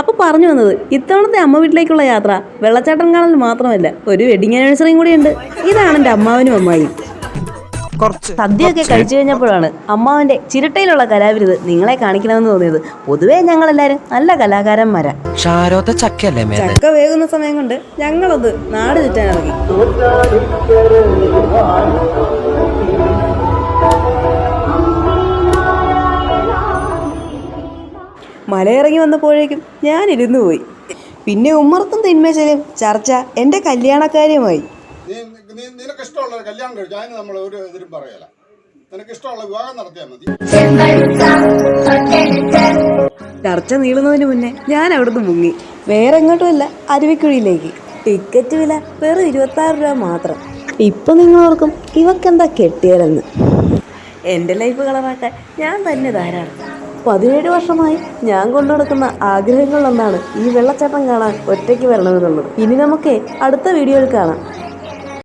അപ്പോൾ പറഞ്ഞു വന്നത് ഇത്തവണത്തെ അമ്മ വീട്ടിലേക്കുള്ള യാത്ര വെള്ളച്ചാട്ടം കാണൽ മാത്രമല്ല ഒരു വെഡിങ് ആനിവേഴ്സറിയും കൂടിയുണ്ട്. ഇതാണ് എന്റെ അമ്മാവനും അമ്മായിയും സദ്യയൊക്കെ കഴിച്ചു കഴിഞ്ഞപ്പോഴാണ് അമ്മാവന്റെ ചിരട്ടയിലുള്ള കലാവിരുത് നിങ്ങളെ കാണിക്കണമെന്ന് തോന്നിയത്. പൊതുവേ എല്ലാരും നല്ല കലാകാരന്മാരാ. ചക്ക വേകുന്ന സമയം കൊണ്ട് ഞങ്ങളത് നാട് ചുറ്റാൻ മലയിറങ്ങി വന്നപ്പോഴേക്കും ഞാനിരുന്നു പോയി. പിന്നെ ഉമ്മർത്തും തിന്മേശലും ചർച്ച എന്റെ കല്യാണക്കാര്യമായി. നിനക്ക് ഇഷ്ടമുള്ള കല്യാണം കഴിച്ചു അതിന് നമ്മൾ ഒരു ഇതിലും പറയല. നിനക്ക് ഇഷ്ടമുള്ള വിവാഹം നടത്തിയാൽ മതി. ചർച്ച നീളുന്നതിന് മുന്നേ ഞാൻ അവിടുന്ന് മുങ്ങി. വേറെ എങ്ങോട്ടുമല്ല അരുവിക്കുഴിയിലേക്ക്. ടിക്കറ്റ് വില വെറും ഇരുപത്തി ആറ് രൂപ മാത്രം. ഇപ്പൊ നിങ്ങൾ ഓർക്കും ഇവക്കെന്താ കെട്ടിയാലെന്ന് എന്റെ ലൈഫ് കളറാക്കാൻ ഞാൻ തന്നെ ധാരാളം. പതിനേഴ് വർഷമായി ഞാൻ കൊണ്ടു നടക്കുന്ന ആഗ്രഹങ്ങളിലൊന്നാണ് ഈ വെള്ളച്ചാട്ടം കാണാൻ ഒറ്റയ്ക്ക് വരണമെന്നുള്ളത് ഇനി നമുക്ക് അടുത്ത വീഡിയോയിൽ കാണാം.